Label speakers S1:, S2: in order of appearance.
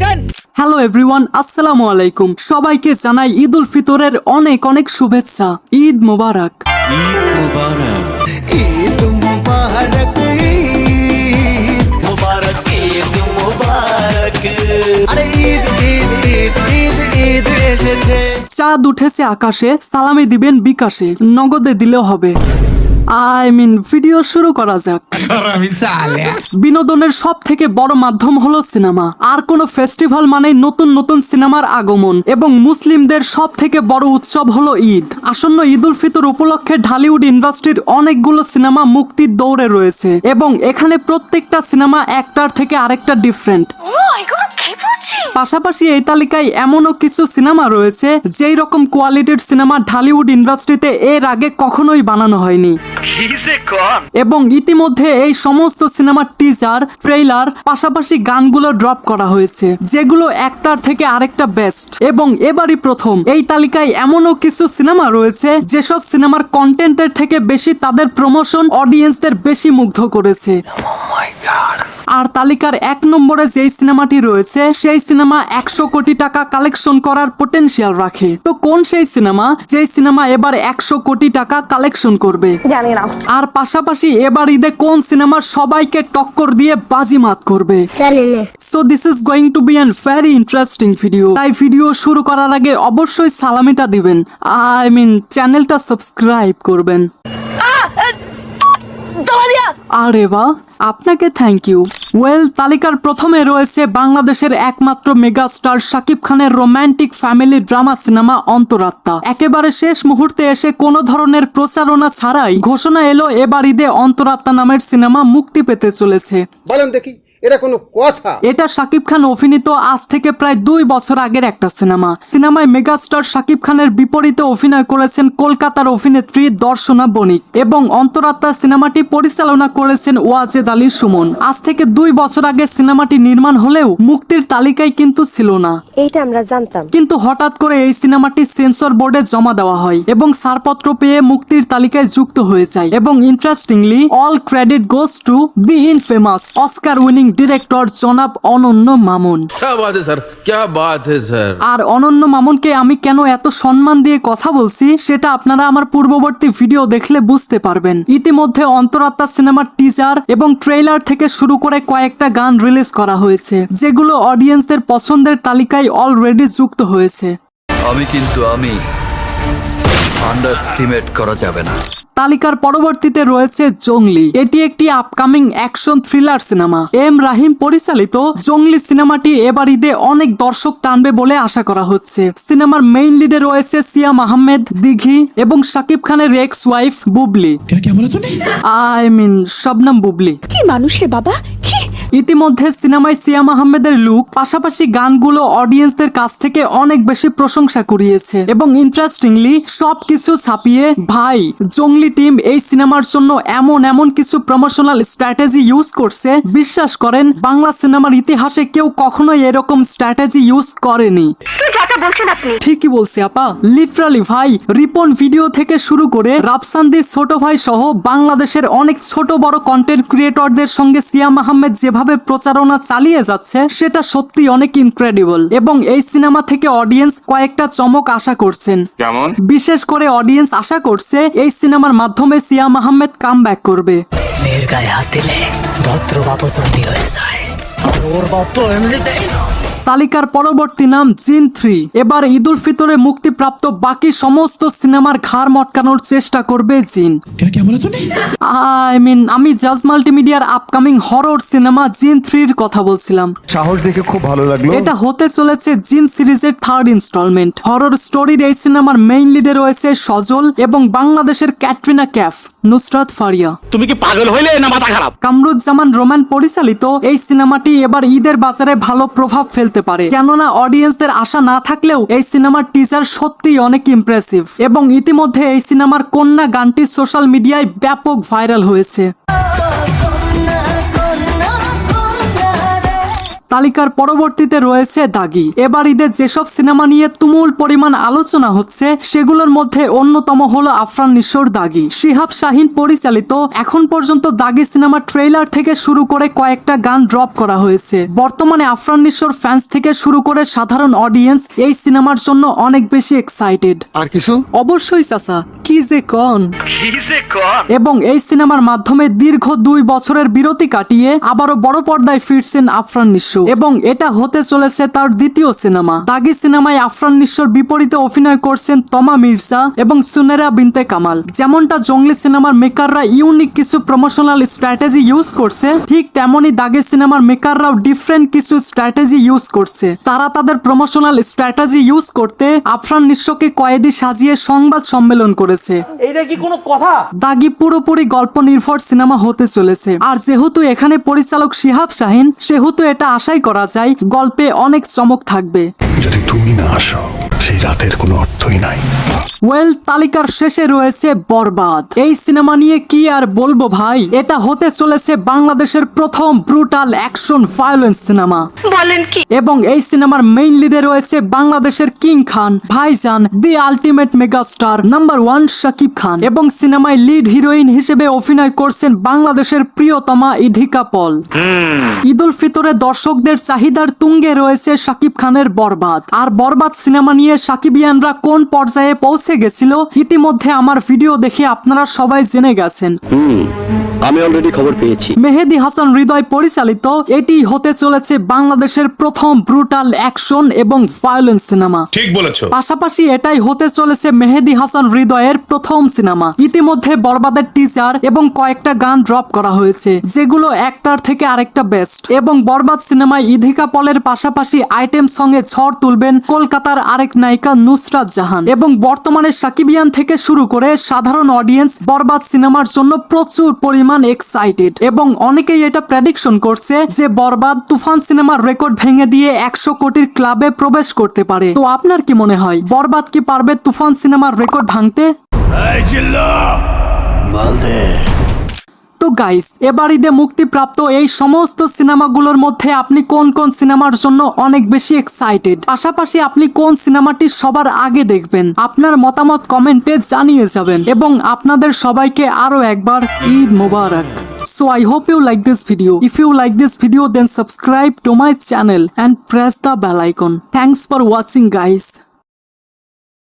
S1: Action
S2: hello everyone আসসালামু আলাইকুম সবাইকে জানাই ঈদ উল ফিতরের অনেক অনেক শুভেচ্ছা। ঈদ মোবারক।
S3: ঈদ মুবারক ঈদ মুবারক ঈদ মুবারক। আরে ঈদ ঈদ ঈদ ঈদ ঈদ এসেছে।
S2: চাঁদ উঠেছে আকাশে সালামি দিবেন বিকাশে। নগদে দিলেও হবে। আই মিন ভিডিও শুরু করা যাক। বিনোদনের সব থেকে বড় মাধ্যম হলো সিনেমা। আর কোনো ফেস্টিভ্যাল মানে নতুন নতুন সিনেমার আগমন এবং মুসলিমদের সব থেকে বড় উৎসব হলো ঈদ। আসন্ন ঈদ উল ফিতর উপলক্ষে ঢালিউড ইন্ডাস্ট্রির অনেকগুলো সিনেমা মুক্তির দৌড়ে রয়েছে এবং এখানে প্রত্যেকটা সিনেমা একটার থেকে আরেকটা ডিফারেন্ট পাশাপাশি এই তালিকায় এমনও কিছু সিনেমা রয়েছে যেই রকম কোয়ালিটির সিনেমা ঢালিউড ইন্ডাস্ট্রিতে এর আগে কখনোই বানানো হয়নি। এবং ইতিমধ্যে এই সমস্ত সিনেমার টিজার ট্রেইলার পাশাপাশি গানগুলো ড্রপ করা হয়েছে, যেগুলো একটার থেকে আরেকটা বেস্ট এবং এবারই প্রথম। এই তালিকায় এমনও কিছু সিনেমা রয়েছে, যেসব সিনেমার কন্টেন্টের থেকে বেশি তাদের প্রমোশন অডিয়েন্সদের বেশি মুগ্ধ করেছে। আর তালিকার এক নম্বরে যেই সিনেমাটি রয়েছে সেই সিনেমা একশো কোটি টাকা কালেকশন করার পোটেনশিয়াল রাখে। তো কোন সেই সিনেমা? যেই সিনেমা এবার একশো কোটি টাকা কালেকশন করবে।
S4: জানি না।
S2: আর পাশাপাশি এবার ঈদে কোন সিনেমা সবাইকে টক্কর দিয়ে বাজিমাত করবে?
S4: জানি না।
S2: So this is going to be an very interesting video তাই ভিডিও শুরু করার আগে অবশ্যই সালামিটা দিবেন। আই মিন চ্যানেলটা সাবস্ক্রাইব করবেন। আরে বা আপনাকে থ্যাংক ইউ ওয়েল তালিকার প্রথমে রয়েছে বাংলাদেশের একমাত্র মেগাস্টার শাকিব খানের romantic family drama cinema Antaratma. একেবারে শেষ মুহূর্তে এসে কোনো ধরনের প্রচারণা ছাড়াই ঘোষণা এলো, এবার ঈদে অন্তরাত্মা নামের সিনেমা মুক্তি পেতে চলেছে।
S5: বলেন দেখি। এটা কোনো কথা।
S2: এটা শাকিব খান অভিনীত আজ থেকে প্রায় দুই বছর আগের একটা সিনেমা। সিনেমায় মেগাস্টার শাকিব খানের বিপরীতে অভিনয় করেছেন কলকাতার অভিনেত্রী দর্শনা বণিক এবং অন্তরাত্মা সিনেমাটি পরিচালনা করেছেন ওয়াজেদ আলী সুমন। আজ থেকে দুই বছর আগে সিনেমাটি নির্মাণ হলেও মুক্তির তালিকায় কিন্তু ছিল না।
S6: এইটা আমরা জানতাম।
S2: কিন্তু হঠাৎ করে এই সিনেমাটি সেন্সর বোর্ডে জমা দেওয়া হয় এবং ছাড়পত্র পেয়ে মুক্তির তালিকায় যুক্ত হয়ে যায় এবং interestingly all credit goes to the infamous Oscar winning director জনাব অনন্য মামুন। আর অনন্য মামুনকে আমি কেন এত সম্মান দিয়ে কথা বলছি সেটা আপনারা আমার পূর্ববর্তী ভিডিও দেখলে বুঝতে পারবেন। ইতিমধ্যে অন্তরাত্মা সিনেমার টিজার এবং ট্রেলার থেকে শুরু করে কয়েকটা গান রিলিজ করা হয়েছে যেগুলো অডিয়েন্সদের পছন্দের তালিকায় অলরেডি যুক্ত হয়েছে।
S7: আমি কিন্তু আমি আন্ডারস্টিমেট করা যাবে না।
S2: তালিকার পরবর্তীতে রয়েছে জঙ্গলি এটি একটি upcoming action thriller cinema M Rahim পরিচালিত জঙ্গলি সিনেমাটি এবার ঈদে অনেক দর্শক টানবে বলে আশা করা হচ্ছে। সিনেমার মেইন লিডে রয়েছে সিয়াম আহমেদ দিঘি এবং শাকিব খানের ex wife Bubly I mean Shabnam Bubly.
S4: কি মানুষ রে বাবা? ছি
S2: ইতিমধ্যে সিনেমায় সিয়াম আহমেদের লুক পাশাপাশি গানগুলো অডিয়েন্সদের কাছ থেকে অনেক বেশি প্রশংসা কুড়িয়েছে। এবং ইন্টারেস্টিংলি সবকিছু ছাপিয়ে ভাই জঙ্গলি টিম এই সিনেমার জন্য এমন এমন কিছু প্রমোশনাল স্ট্র্যাটেজি ইউজ করছে। বিশ্বাস করেন বাংলা সিনেমার ইতিহাসে কেউ কখনোই এরকম স্ট্র্যাটেজি ইউজ করেনি। ঠিকই বলছি আপা। লিটারালি ভাই রিপন ভিডিও থেকে শুরু করে রাফসানদির ছোট ভাই সহ বাংলাদেশের অনেক ছোট বড় কন্টেন্ট ক্রিয়েটরদের সঙ্গে সিয়াম আহমেদ যেভাবে প্রচারণা চালিয়ে যাচ্ছে সেটা সত্যি অনেক ইনক্রেডিবল এবং এই সিনেমা থেকে অডিয়েন্স কয়েকটা চমক আশা করছেন।
S8: কেমন?
S2: বিশেষ করে অডিয়েন্স আশা করছে এই সিনেমার মাধ্যমে সিয়াম আহমেদ কাম ব্যাক করবে।
S9: মেয়ের গায়ে হাত দিলে ভদ্র বাপ হয়ে যায়। আর ওর বাপ তো এমনিতেই
S2: তালিকার পরবর্তী নাম জিন থ্রি। এবার ঈদুল ফিতরে মুক্তিপ্রাপ্ত বাকি সমস্ত সিনেমার ঘাড় মটকানোর চেষ্টা করবে জিন। আই মিন আমি জাজ মাল্টিমিডিয়ার আপকামিং হরর সিনেমা জিন থ্রির কথা বলছিলাম।
S5: সাহস দেখে খুব ভালো লাগল।
S2: এটা হতে চলেছে জিন সিরিজের থার্ড ইনস্টলমেন্ট হরর স্টোরির এই সিনেমার মেইন লিডে রয়েছে সজল এবং বাংলাদেশের ক্যাটরিনা ক্যাফ নুসরাত ফারিয়া।
S1: তুমি কি পাগল হইলে না মাথা খারাপ?
S2: কামরুজ্জামান রোমান পরিচালিত এই সিনেমাটি এবার ঈদের বাজারে ভালো প্রভাব ফেলতে পারে। কেননা অডিয়েন্সদের আশা না থাকলেও এই সিনেমার টিজার সত্যিই অনেক ইমপ্রেসিভ এবং ইতিমধ্যে এই সিনেমার কন্যা গানটি সোশ্যাল মিডিয়ায় ব্যাপক ভাইরাল হয়েছে। তালিকার পরবর্তীতে রয়েছে দাগি। এবার ঈদে যেসব সিনেমা নিয়ে তুমুল পরিমাণ আলোচনা হচ্ছে সেগুলোর মধ্যে অন্যতম হলো আফরান নিশোর দাগি। শিহাব শাহিন পরিচালিত এখন পর্যন্ত দাগি সিনেমার ট্রেইলার থেকে শুরু করে কয়েকটা গান ড্রপ করা হয়েছে। বর্তমানে আফরান নিশোর ফ্যান্স থেকে শুরু করে সাধারণ অডিয়েন্স এই সিনেমার জন্য অনেক বেশি এক্সাইটেড
S5: আর কিছু?
S2: অবশ্যই চাচা কি যে কন। এবং এই সিনেমার মাধ্যমে দীর্ঘ দুই বছরের বিরতি কাটিয়ে আবারও বড় পর্দায় ফিরছেন আফরান নিশো। এবং এটা হতে চলেছে তার দ্বিতীয় সিনেমা। দাগি সিনেমায় আফরান নিশোর বিপরীতে অভিনয় করছেন তমা মির্জা এবং সুনেরা বিনতে কামাল। যেমনটা জঙ্গলি সিনেমার মেকাররা ইউনিক কিছু প্রমোশনাল স্ট্র্যাটেজি ইউজ করছে ঠিক তেমনই দাগি সিনেমার মেকাররাও ডিফারেন্ট কিছু স্ট্র্যাটেজি ইউজ করছে। তারা তাদের প্রমোশনাল স্ট্র্যাটেজি ইউজ করতে আফরান নিশোকে কয়েদি সাজিয়ে সংবাদ সম্মেলন করেছে।
S1: এইটা কি কোনো কথা?
S2: দাগি পুরোপুরি গল্প নির্ভর সিনেমা হতে চলেছে। আর যেহেতু এখানে পরিচালক শিহাব শাহিন সেহেতু এটা আশাই করা যায় গল্পে অনেক চমক থাকবে।
S6: যদি তুমি না আসো সেই রাতের কোনো অর্থই নাই।
S2: ওয়েল তালিকার শেষে রয়েছে বরবাদ। এই সিনেমা নিয়ে কি আর বলব ভাই? এটা হতে চলেছে বাংলাদেশের প্রথম ব্রুটাল অ্যাকশন ভায়োলেন্স সিনেমা।
S4: বলেন কি?
S2: এবং এই সিনেমার মেইন লিডে রয়েছে বাংলাদেশের কিং খান ভাইজান the ultimate megastar number one Shakib Khan. এবং সিনেমায় লিড হিরোইন হিসেবে অভিনয় করছেন বাংলাদেশের প্রিয়তমা ইধিকা পল। ঈদুল উল ফিতরে দর্শকদের চাহিদার তুঙ্গে রয়েছে শাকিব খানের বরবাদ। আর বরবাদ সিনেমা নিয়ে সাকিবিয়ানরা কোন পর্যায়ে পৌঁছে গেছিল ইতিমধ্যে আমার ভিডিও দেখে আপনারা সবাই জেনে গেছেন।
S1: আমি অলরেডি খবর পেয়েছি।
S2: মেহেদি হাসান হৃদয় পরিচালিত এটি হতে চলেছে বাংলাদেশের প্রথম ব্রুটাল অ্যাকশন এবং ভায়োলেন্স সিনেমা।
S6: ঠিক বলেছ।
S2: পাশাপাশি এটাই হতে চলেছে মেহেদি হাসান হৃদয়ের প্রথম সিনেমা। ইতিমধ্যে বরবাদের টিজার এবং কয়েকটা গান ড্রপ করা হয়েছে যেগুলো একটার থেকে আরেকটা বেস্ট এবং বরবাদ সিনেমায় ইধিকা পলের পাশাপাশি আইটেম সঙ্গে ঝড় তুলবেন কলকাতার আরেক নায়িকা নুসরাত জাহান। এবং বর্তমানে সাকিবিয়ান থেকে শুরু করে সাধারণ অডিয়েন্স বরবাদ সিনেমার জন্য প্রচুর পরিমাণ এক্সাইটেড এবং অনেকেই এটা প্রেডিকশন করছে যে বরবাদ তুফান সিনেমার রেকর্ড ভেঙে দিয়ে একশো কোটির ক্লাবে প্রবেশ করতে পারে। তো আপনার কি মনে হয় বরবাদ কি পারবে তুফান সিনেমার রেকর্ড ভাঙতে? তো গাইস এবার ঈদে মুক্তিপ্রাপ্ত এই সমস্ত সিনেমাগুলোর মধ্যে আপনি কোন কোন সিনেমার জন্য অনেক বেশি এক্সাইটেড পাশাপাশি আপনি কোন সিনেমাটি সবার আগে দেখবেন আপনার মতামত কমেন্টে জানিয়ে যাবেন এবং আপনাদের সবাইকে আরও একবার ঈদ মোবারক So, I hope you like this video. If you like this video, then subscribe to my channel and press the bell icon. Thanks for watching, guys.